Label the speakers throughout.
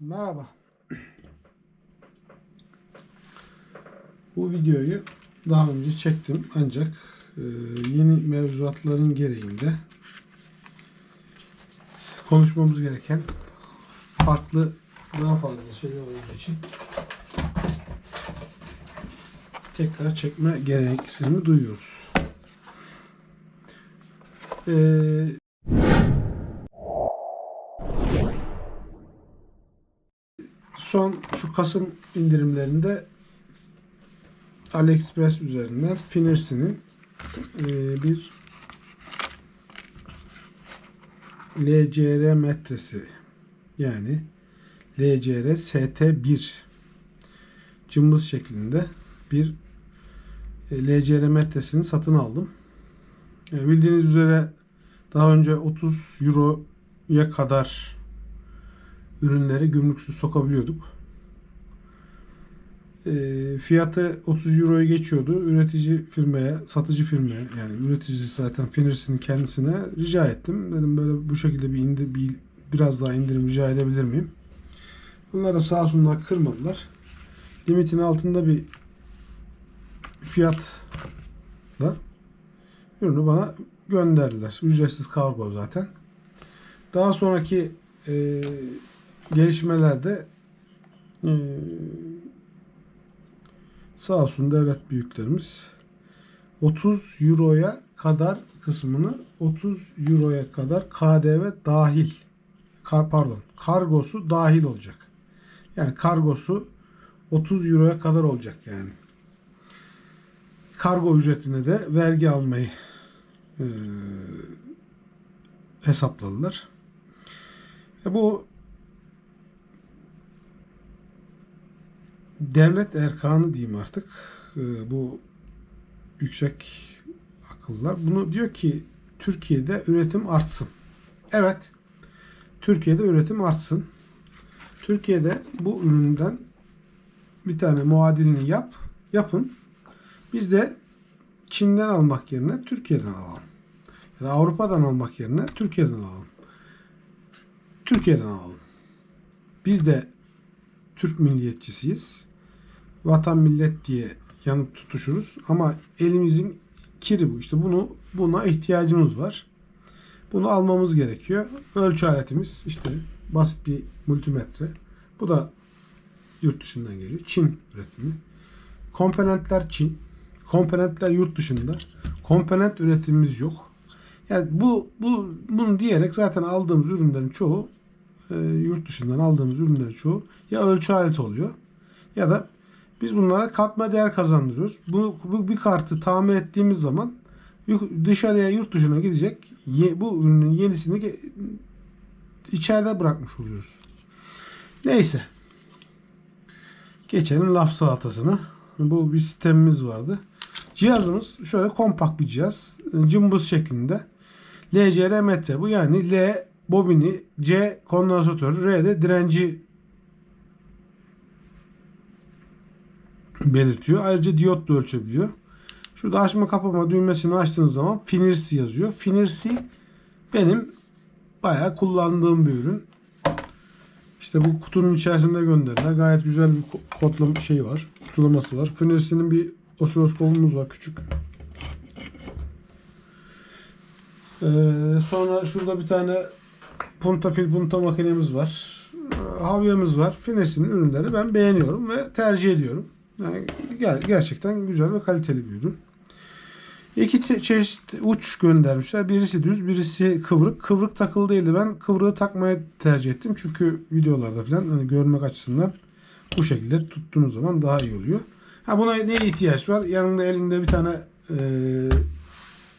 Speaker 1: Merhaba. Bu videoyu daha önce çektim ancak e, yeni mevzuatların gereğinde konuşmamız gereken farklı daha fazla şeyler olduğu için tekrar çekme gereksinimi duyuyoruz. Ee, son şu Kasım indirimlerinde AliExpress üzerinden Finers'inin e, bir LCR metresi yani LCR ST1 cımbız şeklinde bir e, LCR metresini satın aldım. E, bildiğiniz üzere daha önce 30 Euro'ya kadar ürünleri gümrüksüz sokabiliyorduk. E, fiyatı 30 Euro'yu geçiyordu. Üretici firmaya, satıcı firmaya yani üreticisi zaten Finers'in kendisine rica ettim. Dedim böyle bu şekilde bir indir, bir, biraz daha indirim rica edebilir miyim? Bunlar da sağ olsunlar kırmadılar. Limitin altında bir fiyatla ürünü bana gönderdiler. Ücretsiz kargo zaten. Daha sonraki e, gelişmelerde e, sağ olsun devlet büyüklerimiz 30 euroya kadar kısmını 30 euroya kadar KDV dahil kar, pardon kargosu dahil olacak. Yani kargosu 30 euroya kadar olacak yani. Kargo ücretine de vergi almayı e, hesapladılar. E bu devlet erkanı diyeyim artık. E, bu yüksek akıllar. Bunu diyor ki Türkiye'de üretim artsın. Evet. Türkiye'de üretim artsın. Türkiye'de bu üründen bir tane muadilini yap, yapın. Biz de Çin'den almak yerine Türkiye'den alalım. Ya da Avrupa'dan almak yerine Türkiye'den alalım. Türkiye'den alalım. Biz de Türk milliyetçisiyiz. Vatan millet diye yanıp tutuşuruz ama elimizin kiri bu. İşte bunu buna ihtiyacımız var. Bunu almamız gerekiyor. Ölçü aletimiz işte basit bir multimetre. Bu da yurt dışından geliyor. Çin üretimi. Komponentler Çin. Komponentler yurt dışında. Komponent üretimimiz yok. Yani bu bu bunu diyerek zaten aldığımız ürünlerin çoğu e, yurt dışından aldığımız ürünlerin çoğu ya ölçü aleti oluyor ya da biz bunlara katma değer kazandırıyoruz. Bu, bu bir kartı tamir ettiğimiz zaman dışarıya yurt dışına gidecek ye- bu ürünün yenisini içeride bırakmış oluyoruz. Neyse. Geçelim laf salatasına. Bu bir sistemimiz vardı. Cihazımız şöyle kompakt bir cihaz. Cımbız şeklinde. LCR metre. Bu yani L bobini, C kondansatör, R de direnci belirtiyor. Ayrıca diyot da ölçebiliyor. Şurada açma kapama düğmesini açtığınız zaman Finirsi yazıyor. Finirsi benim bayağı kullandığım bir ürün. İşte bu kutunun içerisinde gönderilen gayet güzel bir ko- kodlama şey var. Kutulaması var. Finirsi'nin bir osiloskopumuz var küçük. Ee, sonra şurada bir tane punta pil punta makinemiz var. Ee, Havyamız var. Finirsi'nin ürünleri ben beğeniyorum ve tercih ediyorum. Yani ger- gerçekten güzel ve kaliteli bir ürün. İki çeşit uç göndermişler. Birisi düz, birisi kıvrık. Kıvrık takılı değildi. Ben kıvrığı takmaya tercih ettim. Çünkü videolarda falan hani görmek açısından bu şekilde tuttuğunuz zaman daha iyi oluyor. Ha buna neye ihtiyaç var? Yanında elinde bir tane eee,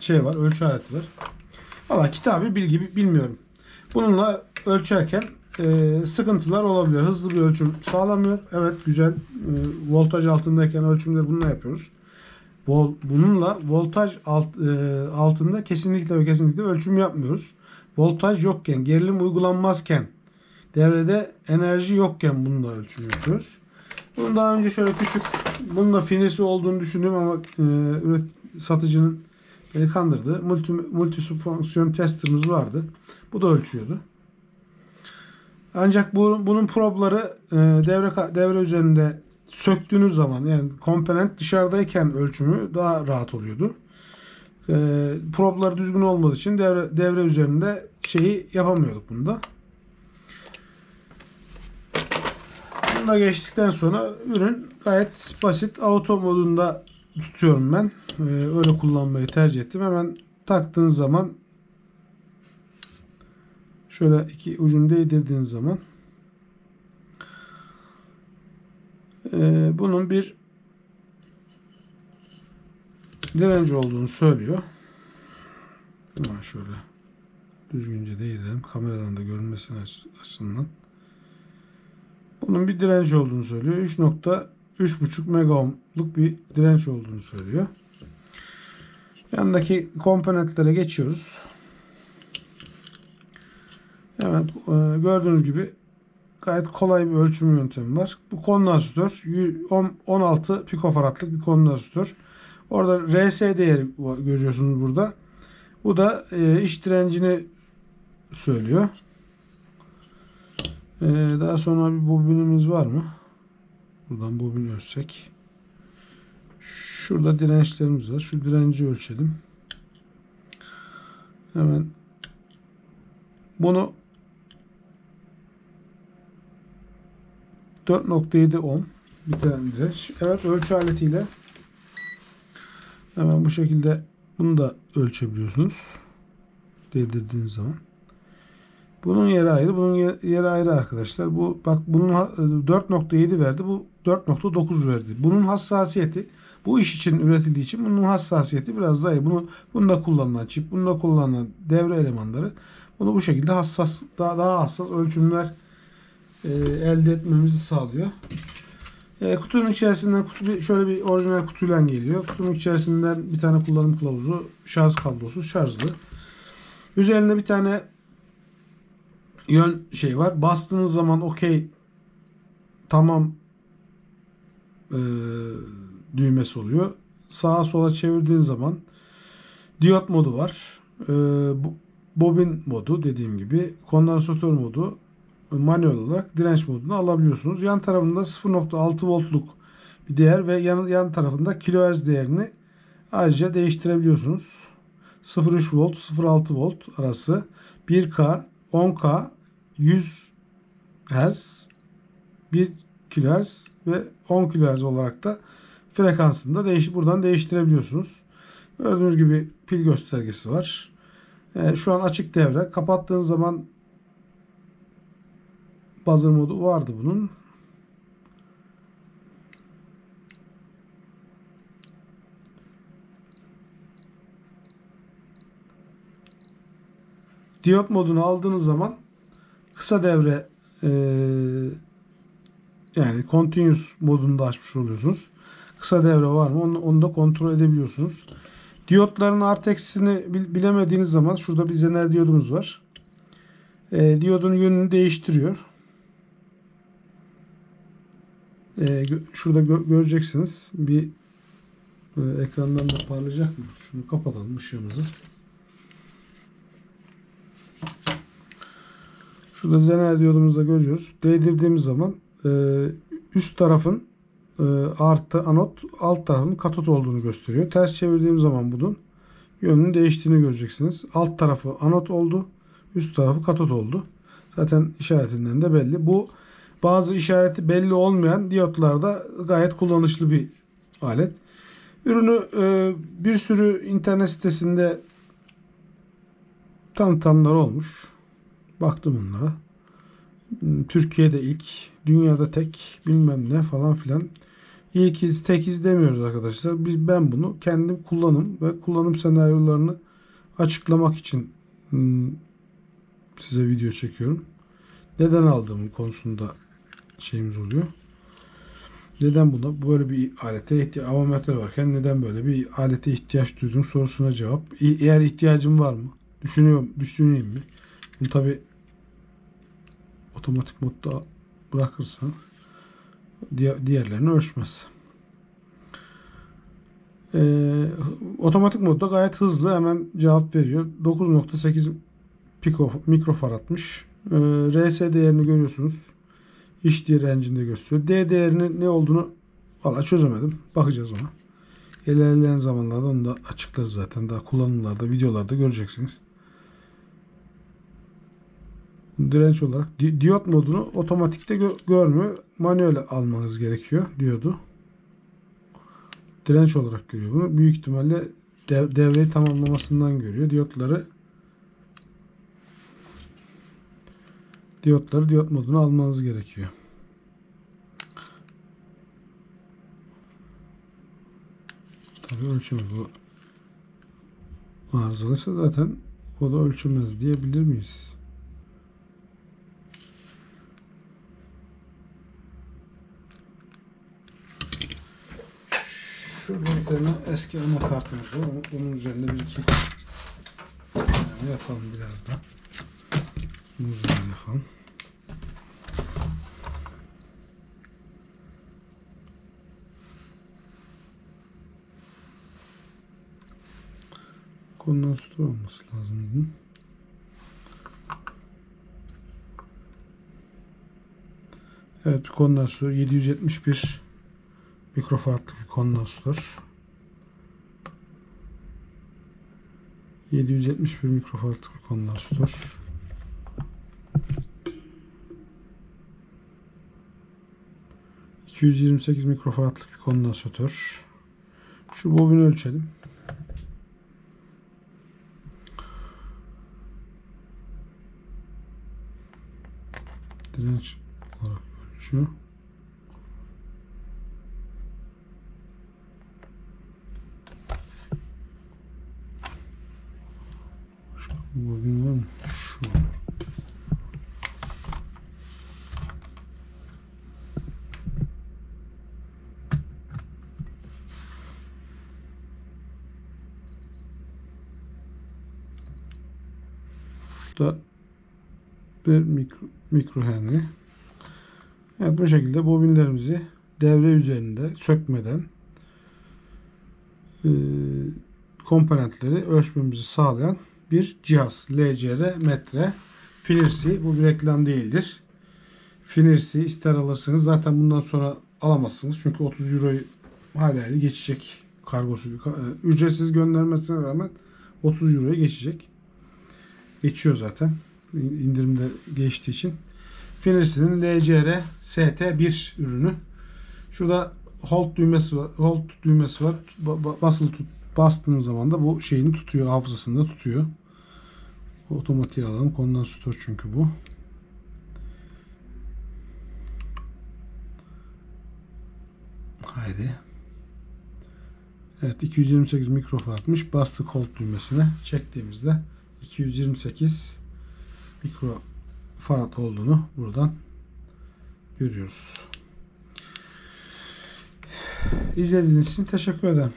Speaker 1: şey var, ölçü aleti var. Valla kitabı bilgi bi- bilmiyorum. Bununla ölçerken eee, sıkıntılar olabiliyor. Hızlı bir ölçüm sağlamıyor. Evet güzel. Eee, voltaj altındayken ölçümleri bununla yapıyoruz. Vol, bununla voltaj alt, eee, altında kesinlikle ve kesinlikle ölçüm yapmıyoruz. Voltaj yokken, gerilim uygulanmazken, devrede enerji yokken bununla ölçüm yapıyoruz. Bunu daha önce şöyle küçük, bunun da finesi olduğunu düşündüm ama eee, üret, satıcının beni kandırdı. Multi, multi subfonksiyon testerımız vardı. Bu da ölçüyordu. Ancak bu, bunun probları e, devre devre üzerinde söktüğünüz zaman yani komponent dışarıdayken ölçümü daha rahat oluyordu. E, probları düzgün olmadığı için devre, devre üzerinde şeyi yapamıyorduk bunda. Bunu da geçtikten sonra ürün gayet basit. Auto modunda tutuyorum ben. E, öyle kullanmayı tercih ettim. Hemen taktığınız zaman şöyle iki ucunu değdirdiğiniz zaman e, bunun bir direnci olduğunu söylüyor. Hemen şöyle düzgünce değdirelim. Kameradan da görünmesine aç- açısından. Bunun bir direnç olduğunu söylüyor. 3.3.5 mega ohmluk bir direnç olduğunu söylüyor. Yanındaki komponentlere geçiyoruz. Hemen e, gördüğünüz gibi gayet kolay bir ölçüm yöntemi var. Bu kondansatör y- on- 16 pikofaradlık bir kondansatör. Orada RS değeri görüyorsunuz burada. Bu da e, iş direncini söylüyor. E, daha sonra bir bobinimiz var mı? Buradan bobin ölçsek. Şurada dirençlerimiz var. Şu direnci ölçelim. Hemen bunu 4.7 ohm bir tane direnç. Evet ölçü aletiyle hemen bu şekilde bunu da ölçebiliyorsunuz. Değdirdiğiniz zaman. Bunun yeri ayrı, bunun yer- yeri ayrı arkadaşlar. Bu bak bunun ha- 4.7 verdi, bu 4.9 verdi. Bunun hassasiyeti bu iş için üretildiği için bunun hassasiyeti biraz daha iyi. Bunu bunda kullanılan çip, bunda kullanılan devre elemanları bunu bu şekilde hassas daha daha hassas ölçümler elde etmemizi sağlıyor. E, kutunun içerisinden kutu şöyle bir orijinal kutuyla geliyor. Kutunun içerisinden bir tane kullanım kılavuzu, şarj kablosu, şarjlı. Üzerinde bir tane yön şey var. Bastığınız zaman okey tamam e, düğmesi oluyor. Sağa sola çevirdiğiniz zaman diyot modu var. E, bobin modu dediğim gibi kondansatör modu manuel olarak direnç modunu alabiliyorsunuz. Yan tarafında 0.6 voltluk bir değer ve yan, yan tarafında kilohertz değerini ayrıca değiştirebiliyorsunuz. 0.3 volt, 0.6 volt arası 1K, 10K, 100 Hz, 1 kHz ve 10 kHz olarak da frekansında değiş buradan değiştirebiliyorsunuz. Gördüğünüz gibi pil göstergesi var. Ee, şu an açık devre. Kapattığınız zaman buzzer modu vardı bunun. Diyot modunu aldığınız zaman kısa devre eee, yani continuous modunu da açmış oluyorsunuz. Kısa devre var mı onu, onu da kontrol edebiliyorsunuz. Diyotların artı eksisini bil- bilemediğiniz zaman şurada bir zener diyodumuz var. Eee diyodun yönünü değiştiriyor. Gö- şurada gö- göreceksiniz. Bir e, ekrandan da parlayacak mı? Şunu kapatalım ışığımızı. Şurada zener diyodumuzda görüyoruz. Değdirdiğimiz zaman e, üst tarafın e, artı anot, alt tarafın katot olduğunu gösteriyor. Ters çevirdiğim zaman bunun yönünün değiştiğini göreceksiniz. Alt tarafı anot oldu, üst tarafı katot oldu. Zaten işaretinden de belli. Bu bazı işareti belli olmayan diyotlarda gayet kullanışlı bir alet. Ürünü e, bir sürü internet sitesinde tanıtanlar olmuş. Baktım onlara. Türkiye'de ilk, dünyada tek, bilmem ne falan filan. İlkiz, tekiz demiyoruz arkadaşlar. Biz, ben bunu kendim kullanım ve kullanım senaryolarını açıklamak için hmm, size video çekiyorum. Neden aldığım konusunda şeyimiz oluyor. Neden buna böyle bir alete ihtiyaç avometre varken neden böyle bir alete ihtiyaç duydun sorusuna cevap. Eğer ihtiyacım var mı? Düşünüyorum, düşüneyim mi? Bunu tabi otomatik modda bırakırsan diğer, diğerlerini ölçmez. Ee, otomatik modda gayet hızlı hemen cevap veriyor. 9.8 piko mikrofaradmış. Ee, RS değerini görüyorsunuz. İş direncini de gösteriyor. D değerinin ne olduğunu valla çözemedim. Bakacağız ona. İlerleyen zamanlarda onu da açıklarız zaten. Daha kullanımlarda, videolarda göreceksiniz. Direnç olarak di- diyot modunu otomatikte gö- görmüyor. Manuel almanız gerekiyor diyordu. Direnç olarak görüyor bunu. Büyük ihtimalle dev- devreyi tamamlamasından görüyor. Diyotları diyotları diyot modunu almanız gerekiyor. Tabii ölçümü bu arızalıysa zaten o da ölçülmez diyebilir miyiz? Şurada bir tane eski anakartımız var. Onu- Onun üzerinde bir iki yapalım biraz da. Üzerinde yapalım. Kondansatör olması lazım. bunun. Evet bir kondansatör 771 mikrofartlık bir kondansatör. 771 mikrofartlık bir kondansatör. ...228 mikrofartlık bir kondansatör. Şu bobini ölçelim. Direnç olarak ölçüyor. Bir bobin var mı? Şu. Bu da bir mikro, mikro henry. Evet, bu şekilde bobinlerimizi devre üzerinde sökmeden e, komponentleri ölçmemizi sağlayan bir cihaz. LCR metre. Finirsi. Bu bir reklam değildir. Finirsi ister alırsınız. Zaten bundan sonra alamazsınız. Çünkü 30 euroyu hala geçecek kargosu. e, Ücretsiz göndermesine rağmen 30 euroya geçecek. Geçiyor zaten. indirimde geçtiği için. Finirsi'nin LCR ST1 ürünü. Şurada hold düğmesi var. Hold düğmesi var. Ba- ba- basılı tut bastığınız zaman da bu şeyini tutuyor. Hafızasında tutuyor. Otomatiğe alalım. Kondansatör çünkü bu. Haydi. Evet 228 mikrofartmış. Bastık hold düğmesine. Çektiğimizde 228 mikro farad olduğunu buradan görüyoruz. İzlediğiniz için teşekkür ederim.